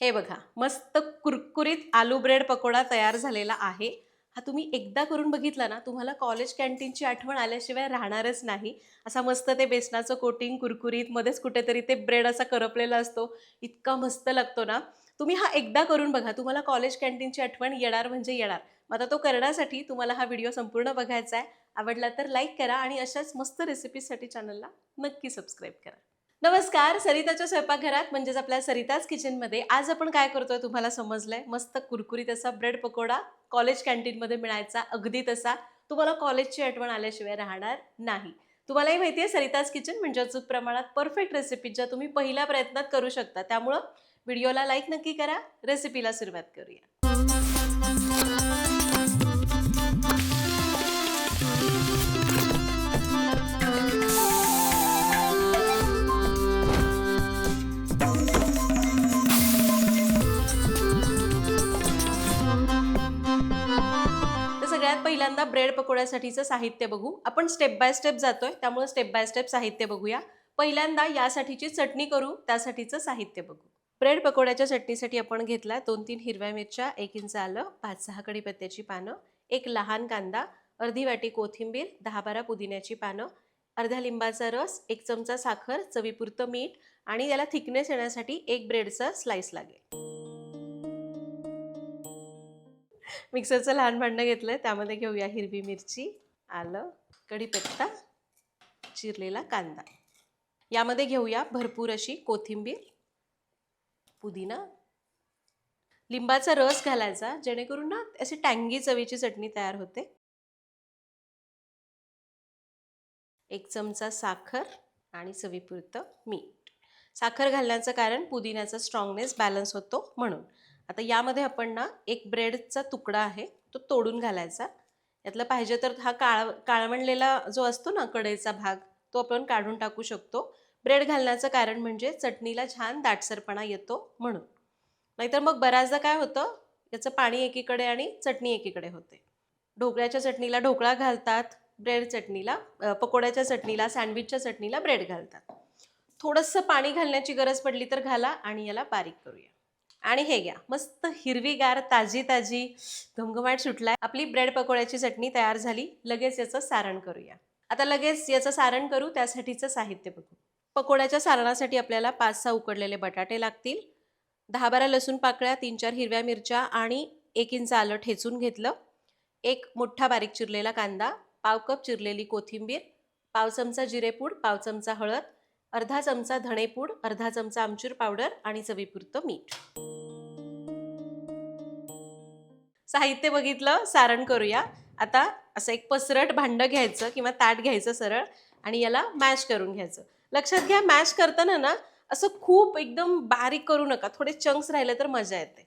हे बघा मस्त कुरकुरीत आलू ब्रेड पकोडा तयार झालेला आहे. हा तुम्ही एकदा करून बघितला ना तुम्हाला कॉलेज कॅन्टीनची आठवण आल्याशिवाय राहणारच नाही. असा मस्त ते बेसनाचं कोटिंग कुरकुरीत मध्येच कुठेतरी ते ब्रेड असा करपलेला असतो. इतका मस्त लागतो ना. तुम्ही हा एकदा करून बघा तुम्हाला कॉलेज कॅन्टीनची आठवण येणार म्हणजे येणार. मग आता तो करण्यासाठी तुम्हाला हा व्हिडिओ संपूर्ण बघायचा आहे. आवडला तर लाईक करा आणि अशाच मस्त रेसिपीजसाठी चॅनलला नक्की सबस्क्राईब करा. नमस्कार सरिताच्या स्वयंपाकघरात म्हणजेच आपल्या सरिताज किचनमध्ये आज आपण काय करतोय तुम्हाला समजलंय? मस्त कुरकुरीत असा ब्रेड पकोडा कॉलेज कॅन्टीनमध्ये मिळायचा अगदी तसा. तुम्हाला कॉलेजची आठवण आल्याशिवाय राहणार नाही. तुम्हालाही माहिती आहे सरिताज किचन म्हणजे अचूक प्रमाणात परफेक्ट रेसिपी ज्या तुम्ही पहिल्या प्रयत्नात करू शकता. त्यामुळं व्हिडिओला लाईक नक्की करा. रेसिपीला सुरुवात करूया. पहिल्यांदा ब्रेड पकोड्यासाठीचं साहित्य बघू. आपण स्टेप बाय स्टेप जातोय त्यामुळे स्टेप बाय स्टेप साहित्य बघूया. पहिल्यांदा यासाठीची चटणी करू त्यासाठीचं साहित्य बघू. ब्रेड पकोड्याच्या चटणीसाठी आपण घेतला दोन तीन हिरव्या मिरच्या एक इंच आलं पाच सहा कढीपत्त्याची पानं एक लहान कांदा अर्धी वाटी कोथिंबीर दहा बारा पुदिन्याची पानं अर्ध्या लिंबाचा रस एक चमचा साखर चवीपुरतं मीठ आणि याला थिकनेस येण्यासाठी एक ब्रेडचा स्लाइस लागेल. मिक्सरचं लहान भांडं घेतलंय त्यामध्ये घेऊया हिरवी मिरची आलं कढीपत्ता चिरलेला कांदा. यामध्ये घेऊया भरपूर अशी कोथिंबीर पुदिना. लिंबाचा रस घालायचा जेणेकरून ना अशी टँगी चवीची चटणी तयार होते. एक चमचा साखर आणि चवीपुरतं मीठ. साखर घालण्याचं कारण पुदिन्याचा स्ट्रॉंगनेस बॅलन्स होतो म्हणून. आता यामध्ये आपण ना एक ब्रेडचा तुकडा आहे तो तोडून घालायचा. यातलं पाहिजे तर हा काळ काळवणलेला जो असतो ना कडेचा भाग तो आपण काढून टाकू शकतो. ब्रेड घालण्याचं कारण म्हणजे चटणीला छान दाटसरपणा येतो म्हणून. नाहीतर मग बऱ्याचदा काय होतं याचं पाणी एकीकडे आणि चटणी एकीकडे होते. ढोकळ्याच्या चटणीला ढोकळा घालतात ब्रेड चटणीला पकोड्याच्या चटणीला सँडविचच्या चटणीला ब्रेड घालतात. थोडंसं पाणी घालण्याची गरज पडली तर घाला आणि याला बारीक करूया. आणि हे घ्या. मस्त हिरवीगार ताजी ताजी घमघमाट सुटलाय. आपली ब्रेड पकोड्याची चटणी तयार झाली. लगेच याचं सारण करूया. आता लगेच याचं सारण करू. त्यासाठीचं साहित्य बघू. पकोड्याच्या सारणासाठी आपल्याला पाच सहा उकडलेले बटाटे लागतील. दहा बारा लसूण पाकळ्या तीन चार हिरव्या मिरच्या आणि एक इंच आलं ठेचून घेतलं. एक मोठा बारीक चिरलेला कांदा पाव कप चिरलेली कोथिंबीर पाव चमचा जिरेपूड पाव चमचा हळद अर्धा चमचा धणेपूड अर्धा चमचा आमचूर पावडर आणि चवीपुरतं मीठ. साहित्य बघितलं सारण करूया. आता असं एक पसरट भांडं घ्यायचं किंवा ताट घ्यायचं सरळ आणि याला मॅश करून घ्यायचं. लक्षात घ्या मॅश करताना ना असं खूप एकदम बारीक करू नका. थोडे चंक्स राहिले तर मजा येते.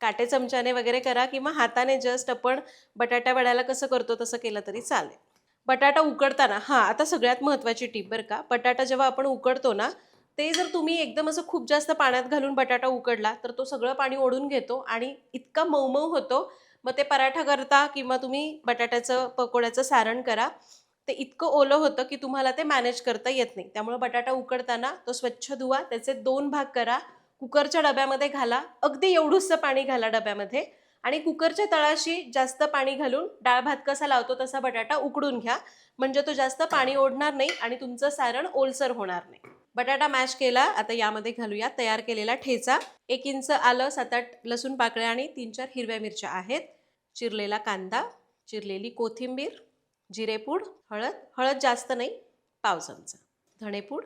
काटे चमच्याने वगैरे करा किंवा हाताने जस्ट आपण बटाटा वड्याला कसं करतो तसं केलं तरी चालेल. बटाटा उकडताना हां आता सगळ्यात महत्त्वाची टीप बरं का बटाटा जेव्हा आपण उकडतो ना ते जर तुम्ही एकदम असं खूप जास्त पाण्यात घालून बटाटा उकडला तर तो सगळं पाणी ओढून घेतो आणि इतका मऊ होतो. मग ते पराठा करता किंवा तुम्ही बटाट्याचं पकोड्याचं सारण करा. ते इतकं ओलं होतं की तुम्हाला ते मॅनेज करता येत नाही. त्यामुळे बटाटा उकडताना तो स्वच्छ धुवा त्याचे दोन भाग करा. कुकरच्या डब्यामध्ये घाला. अगदी एवढूसं पाणी घाला डब्यामध्ये. आणि कुकरच्या तळाशी जास्त पाणी घालून डाळ भात कसा लावतो तसा बटाटा उकडून घ्या. म्हणजे तो जास्त पाणी ओढणार नाही आणि तुमचं सारण ओलसर होणार नाही. बटाटा मॅश केला आता यामध्ये घालूया. तयार केलेला ठेचा एक इंच आलं सात आठ लसूण पाकळ्या आणि तीन चार हिरव्या मिरच्या आहेत. चिरलेला कांदा चिरलेली कोथिंबीर जिरेपूड हळद हळद जास्त नाही पाव चमचा. धणेपूड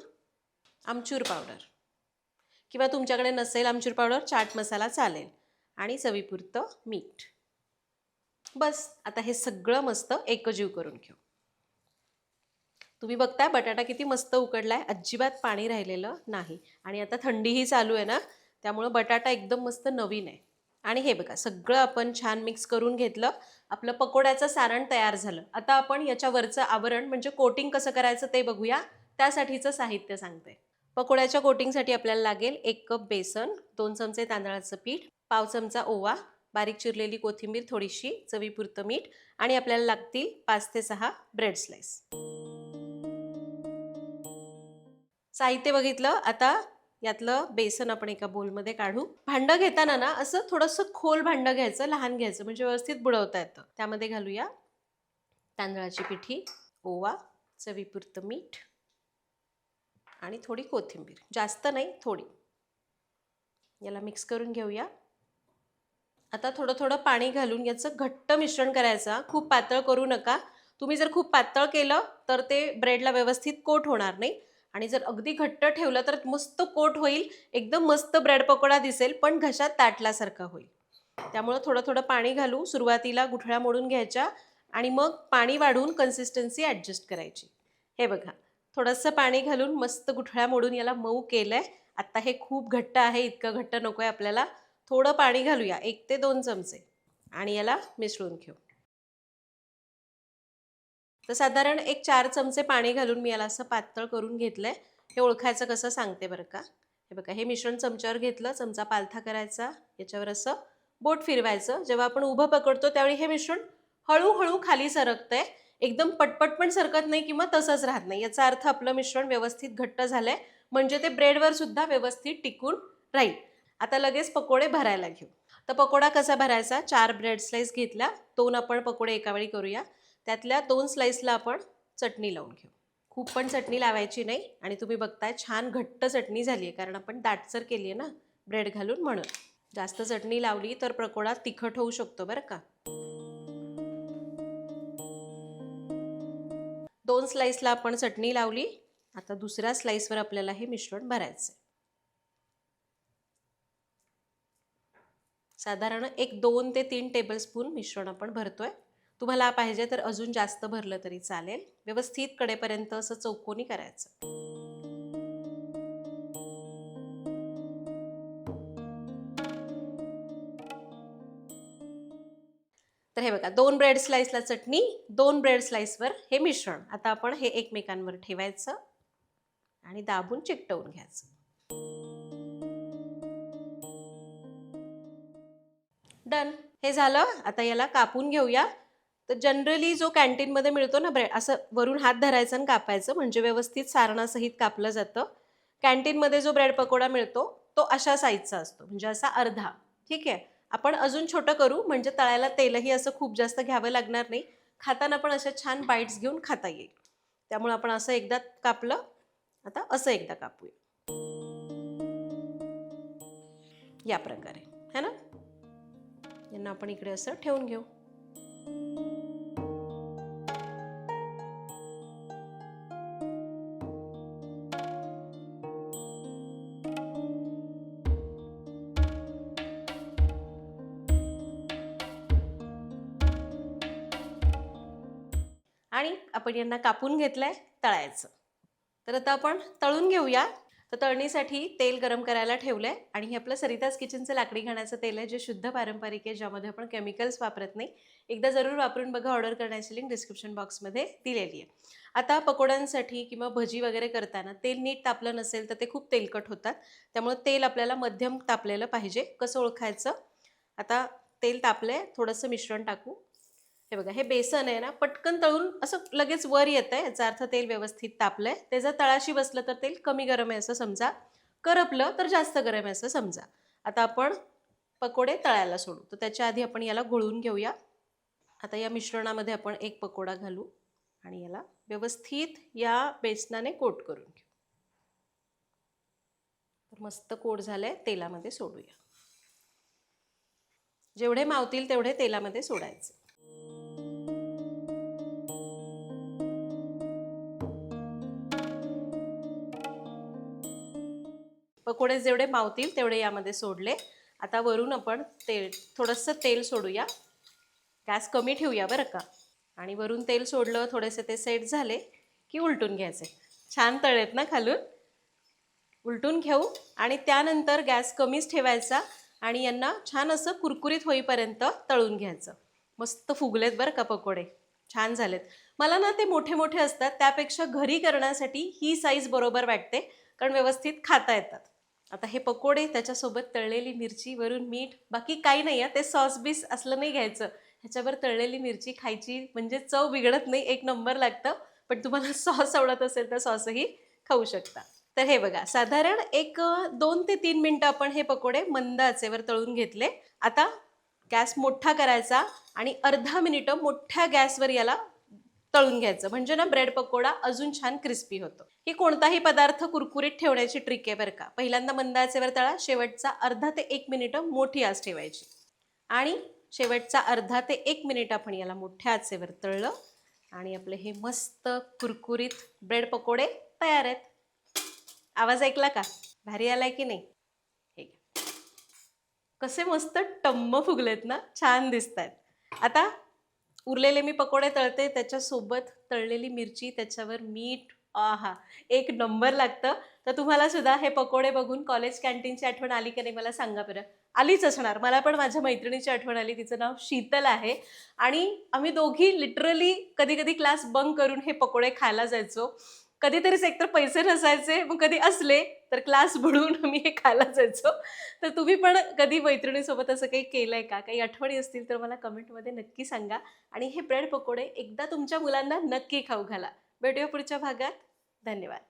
आमचूर पावडर. किंवा तुमच्याकडे नसेल आमचूर पावडर चाट मसाला चालेल. आणि चवीपुरतं मीठ. बस आता हे सगळं मस्त एकजीव करून घेऊ. तुम्ही बघताय बटाटा किती मस्त उकडलाय. अजिबात पाणी राहिलेलं नाही. आणि आता थंडीही चालू आहे ना त्यामुळं बटाटा एकदम मस्त नवीन आहे. आणि हे बघा सगळं आपण छान मिक्स करून घेतलं. आपलं पकोड्याचं सारण तयार झालं. आता आपण याच्यावरचं आवरण म्हणजे कोटिंग कसं करायचं ते बघूया. त्यासाठीचं साहित्य सांगते. पकोड्याच्या कोटिंगसाठी आपल्याला लागेल एक कप बेसन दोन चमचे तांदळाचं पीठ पाव चमचा ओवा बारीक चिरलेली कोथिंबीर थोडीशी चवीपुरतं मीठ आणि आपल्याला लागतील पाच ते सहा ब्रेड स्लाइस साहित्य बघितलं? आता यातलं बेसन आपण एका बोलमध्ये काढू. भांडं घेताना ना असं थोडंसं खोल भांडं घ्यायचं लहान घ्यायचं म्हणजे व्यवस्थित बुडवता येतं. त्यामध्ये घालूया तांदळाची पिठी ओवा चवीपुरतं मीठ आणि थोडी कोथिंबीर. जास्त नाही थोडी. याला मिक्स करून घेऊया. आता थोडं थोडं पाणी घालून याचं घट्ट मिश्रण करायचं. खूप पातळ करू नका. तुम्ही जर खूप पातळ केलं तर ते ब्रेडला व्यवस्थित कोट होणार नाही. आणि जर अगदी घट्ट ठेवलं तर मस्त कोट होईल. एकदम मस्त ब्रेड पकोडा दिसेल पण घशात ताटल्यासारखा होईल. त्यामुळं थोडं थोडं पाणी घालू. सुरुवातीला गुठळ्या मोडून घ्यायच्या. आणि मग पाणी वाढवून कन्सिस्टन्सी ॲडजस्ट करायची. हे बघा. थोडंसं पाणी घालून मस्त गुठळ्या मोडून याला मऊ केलं आहे आत्ता हे खूप घट्ट आहे. इतकं घट्ट नको आहे आपल्याला. थोडं पाणी घालूया एक ते दोन चमचे. आणि याला मिसळून घेऊ. तर साधारण एक चार चमचे पाणी घालून मी याला असं पातळ करून घेतलंय. हे ओळखायचं कसं सांगते बरं का? हे बघा हे मिश्रण चमच्यावर घेतलं चमचा पालथा करायचा याच्यावर असं बोट फिरवायचं. जेव्हा आपण उभं पकडतो त्यावेळी हे मिश्रण हळूहळू खाली सरकतंय. एकदम पटपट पण सरकत नाही किंवा तसंच राहत नाही. याचा अर्थ आपलं मिश्रण व्यवस्थित घट्ट झालंय. म्हणजे ते ब्रेडवर सुद्धा व्यवस्थित टिकून राहील. आता लगेच पकोडे भरायला घेऊ. तर पकोडा कसा भरायचा? चार ब्रेड स्लाईस घेतल्या दोन आपण पकोडे एकावेळी करूया. त्यातल्या दोन स्लाईसला आपण चटणी लावून घेऊ. खूप पण चटणी लावायची नाही आणि तुम्ही बघताय छान घट्ट चटणी झाली आहे कारण आपण दाटसर केली आहे ना ब्रेड घालून म्हणून. जास्त चटणी लावली तर पकोडा तिखट होऊ शकतो बरं का. दोन स्लाईसला आपण चटणी लावली. आता दुसऱ्या स्लाईसवर आपल्याला हे मिश्रण भरायचं आहे साधारण एक दोन ते तीन टेबलस्पून मिश्रण आपण भरतोय. तुम्हाला पाहिजे तर अजून जास्त भरलं तरी चालेल. व्यवस्थित कडेपर्यंत असं चौकोनी करायचं. तर हे बघा दोन ब्रेड स्लाईसला चटणी दोन ब्रेड स्लाईसवर हे मिश्रण. आता आपण हे एकमेकांवर ठेवायचं आणि दाबून चिकटवून घ्यायचं. डन हे झालं. आता याला कापून घेऊया. तर जनरली जो कॅन्टीनमध्ये मिळतो ना ब्रेड असं वरून हात धरायचं आणि कापायचं म्हणजे व्यवस्थित सारणासहित कापलं जातं. कॅन्टीनमध्ये जो ब्रेड पकोडा मिळतो तो अशा साईजचा असतो. म्हणजे असा अर्धा. ठीक आहे? आपण अजून छोटं करू. म्हणजे तळायला तेलही असं खूप जास्त घ्यावं लागणार नाही. खाताना पण अशा छान बाईट्स घेऊन खाता येईल. त्यामुळे आपण असं एकदा कापलं. आता असं एकदा कापूया. या प्रकारे. है ना? यांना आपण इकडे असं ठेवून घेऊ. आणि आपण यांना कापून घेतलंय तळायचं. तर आता आपण तळून घेऊया. तर तळणीसाठी तेल गरम करायला ठेवलं आहे आणि हे आपलं सरिताज किचनचं लाकडी घाण्याचं तेल आहे जे शुद्ध पारंपरिक आहे ज्यामध्ये आपण केमिकल्स वापरत नाही. एकदा जरूर वापरून बघा ऑर्डर करण्याची लिंक डिस्क्रिप्शन बॉक्समध्ये दिलेली आहे. आता पकोड्यांसाठी किंवा भजी वगैरे करताना तेल नीट तापलं नसेल तर ते खूप तेलकट होतात. त्यामुळे तेल आपल्याला मध्यम तापलेलं पाहिजे. कसं ओळखायचं? आता तेल तापलं आहे थोडंसं मिश्रण टाकू. हे बघा हे बेसन आहे ना पटकन तळून असं लगेच वर येतं आहे याचा अर्थ तेल व्यवस्थित तापलंय. ते जर तळाशी बसलं तर तेल कमी गरम आहे असं समजा. करपलं तर जास्त गरम आहे असं समजा. आता आपण पकोडे तळायला सोडू. तर त्याच्या आधी आपण याला घोळून घेऊया. आता या मिश्रणामध्ये आपण एक पकोडा घालू आणि याला व्यवस्थित या बेसनाने कोट करून घेऊ. तर मस्त कोट झालंय तेलामध्ये सोडूया. जेवढे मावतील तेवढे तेलामध्ये सोडायचे. पकोडे जेवढे मावतील तेवढे यामध्ये सोडले. आता वरून आपण तेल थोडंसं तेल सोडूया. गॅस कमी ठेवूया बरं का? आणि वरून तेल सोडलं थोडेसे ते सेट झाले की उलटून घ्यायचे. छान तळेत ना खालून? उलटून घेऊ आणि त्यानंतर गॅस कमीच ठेवायचा आणि यांना छान असं कुरकुरीत होईपर्यंत तळून घ्यायचं. मस्त फुगलेत बरं का पकोडे? छान झालेत. मला ना ते मोठे मोठे असतात त्यापेक्षा घरी करण्यासाठी ही साईज बरोबर वाटते कारण व्यवस्थित खाता येतात. आता हे पकोडे त्याच्यासोबत तळलेली मिरची वरून मीठ बाकी काही नाही आहे ते सॉस बीस असलं नाही घ्यायचं. ह्याच्यावर तळलेली मिरची खायची म्हणजे चव बिघडत नाही एक नंबर लागतं. पण तुम्हाला सॉस आवडत असेल तर सॉसही खाऊ शकता. तर हे बघा साधारण एक दोन ते तीन मिनटं आपण हे पकोडे मंद आचेवर तळून घेतले. आता गॅस मोठा करायचा आणि अर्धा मिनिटं मोठ्या गॅसवर याला तळून घ्यायचं. म्हणजे ना ब्रेड पकोडा अजून छान क्रिस्पी होतो. ही कोणताही पदार्थ कुरकुरीत ठेवण्याची ट्रिक आहे बरं का. पहिल्यांदा मंद आचेवर तळा शेवटचा अर्धा ते एक मिनिटं मोठी आच ठेवायची. आणि शेवटचा अर्धा ते एक मिनिट आपण याला मोठ्या आचेवर तळलं. आणि आपले हे मस्त कुरकुरीत ब्रेड पकोडे तयार आहेत. आवाज ऐकला का? भारी आलाय की नाही? हे कसे मस्त टम्म फुगलेत ना? छान दिसत आहेत आता उरलेले मी पकोडे तळते त्याच्यासोबत तळलेली मिरची त्याच्यावर मीठ आहा एक नंबर लागतं. तर तुम्हाला सुद्धा हे पकोडे बघून कॉलेज कॅन्टीनची आठवण आली की नाही मला सांगा बरं. आलीच असणार. मला पण माझ्या मैत्रिणीची आठवण आली तिचं नाव शीतल आहे. आणि आम्ही दोघी लिटरली कधी कधी क्लास बंक करून हे पकोडे खायला जायचो. कधीतरीच एकतर पैसे नसायचे मग कधी असले तर क्लास बुडवून मी हे खायला जायचो. तर तुम्ही पण कधी मैत्रिणीसोबत असं काही केलंय का? काही आठवणी असतील तर मला कमेंटमध्ये नक्की सांगा. आणि हे ब्रेड पकोडे एकदा तुमच्या मुलांना नक्की खाऊ घाला. भेटूया पुढच्या भागात. धन्यवाद.